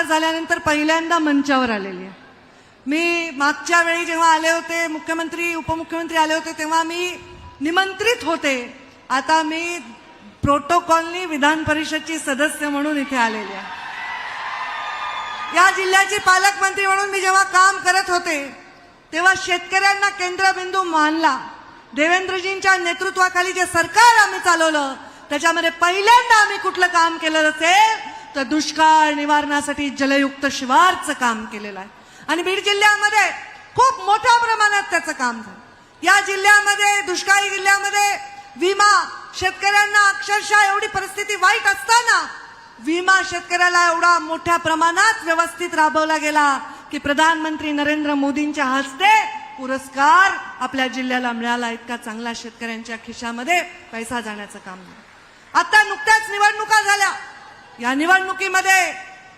आमदार झाल्यानंतर पहिल्यांदा मंचावर आलेली आहे. मी मागच्या वेळी जेव्हा आले होते मुख्यमंत्री उपमुख्यमंत्री आले होते तेव्हा मी निमंत्रित होते. आता मी प्रोटोकॉलनी विधान परिषदची सदस्य म्हणून इथे आलेली आहे. या जिल्ह्याची पालकमंत्री म्हणून मी जेव्हा काम करत होते तेव्हा शेतकऱ्यांना केंद्रबिंदू मानला. देवेंद्रजींच्या नेतृत्वाखाली जे सरकार आम्ही चालवलं त्याच्यामध्ये पहिल्यांदा आम्ही कुठलं काम केलं असेल तर दुष्काळ निवारणासाठी जलयुक्त शिवारचं काम केलेलं आहे. आणि बीड जिल्ह्यामध्ये खूप मोठ्या प्रमाणात त्याचं काम झालं. या जिल्ह्यामध्ये दुष्काळी जिल्ह्यामध्ये विमा शेतकऱ्यांना अक्षरशः एवढी परिस्थिती वाईट असताना विमा शेतकऱ्याला एवढा मोठ्या प्रमाणात व्यवस्थित राबवला गेला की प्रधानमंत्री नरेंद्र मोदींच्या हस्ते पुरस्कार आपल्या जिल्ह्याला मिळाला. इतका चांगला शेतकऱ्यांच्या खिशामध्ये पैसा जाण्याचं काम झालं. आता नुकत्याच निवडणुका झाल्या. या निवडणुकीमध्ये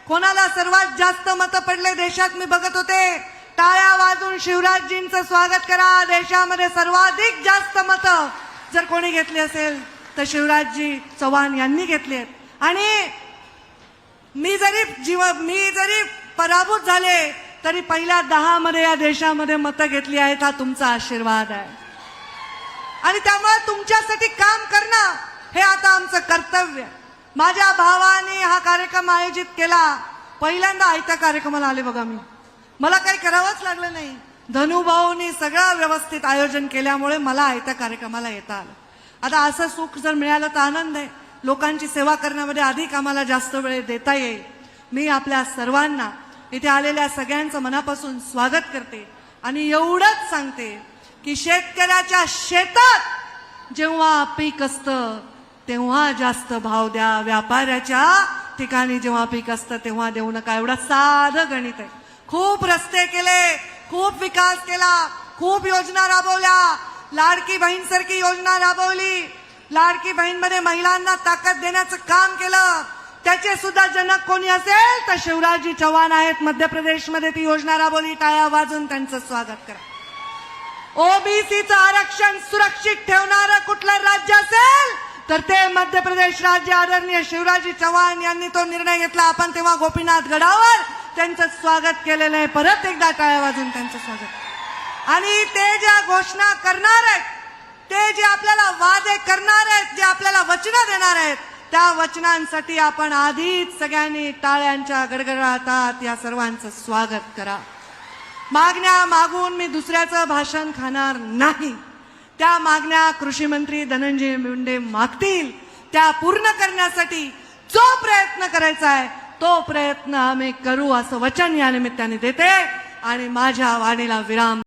कोणाला सर्वात जास्त मतं पडले देशात मी बघत होते. टाळ्या वाजून शिवराजजींचं स्वागत करा. देशामध्ये सर्वाधिक जास्त मतं जर कोणी घेतली असेल तर शिवराजजी चव्हाण यांनी घेतली आहेत. आणि मी जरी जीव मी जरी पराभूत झाले तरी पहिल्या दहामध्ये या देशामध्ये मतं घेतली आहेत हा तुमचा आशीर्वाद आहे. आणि त्यामुळे तुमच्यासाठी काम करणं हे आता आमचं कर्तव्य आहे. माझ्या भावाने हा कार्यक्रम आयोजित केला. पहिल्यांदा आयत्या कार्यक्रमाला आले बघा मी. मला काही करावंच लागलं नाही. धनुभाऊनी सगळं व्यवस्थित आयोजन केल्यामुळे मला आयत्या कार्यक्रमाला येता आलं. आता असं सुख जर मिळालं तर आनंद आहे. लोकांची सेवा करण्यामध्ये अधिक आम्हाला जास्त वेळ देता येईल. मी आपल्या सर्वांना इथे आलेल्या सगळ्यांचं मनापासून स्वागत करते आणि एवढंच सांगते की शेतकऱ्याच्या शेतात जेव्हा पीक असतं तेव्हा जास्त भाव द्या व्यापाऱ्याच्या ठिकाणी जेव्हा पीक असतं तेव्हा देऊ नका. एवढं साधं गणित आहे. खूप रस्ते केले खूप विकास केला खूप योजना राबवल्या. लाडकी बहीण सारखी योजना राबवली. लाडकी बहीणमध्ये महिलांना ताकद देण्याचं काम केलं. त्याचे सुद्धा जनक कोणी असेल तर शिवराजजी चव्हाण आहेत. मध्य प्रदेशमध्ये ती योजना राबवली. टाळ्या वाजून त्यांचं स्वागत करा. ओबीसीचं आरक्षण सुरक्षित ठेवणारं कुठलं राज्य असेल? तर ते मध्य प्रदेश राज्य आदरणीय शिवराजी चव्हाण यांनी तो निर्णय घेतला. आपण तेव्हा गोपीनाथ गडावर त्यांचं स्वागत केलेलं आहे. परत एकदा टाळ्या वाजून त्यांचं स्वागत. आणि ते ज्या घोषणा करणार आहेत ते जे आपल्याला वादे करणार आहेत जे आपल्याला वचनं देणार आहेत त्या वचनांसाठी आपण आधीच सगळ्यांनी टाळ्यांच्या गडगडाटात या सर्वांचं स्वागत करा. मागण्या मागून मी दुसऱ्याचं भाषण खाणार नाही. त्या मागण्या कृषी मंत्री धनंजय मुंडे मागतील त्या पूर्ण करण्यासाठी जो प्रयत्न करायचा आहे तो प्रयत्न आम्ही करू असं वचन या निमित्ताने देते. आणि माझ्या वाणीला विराम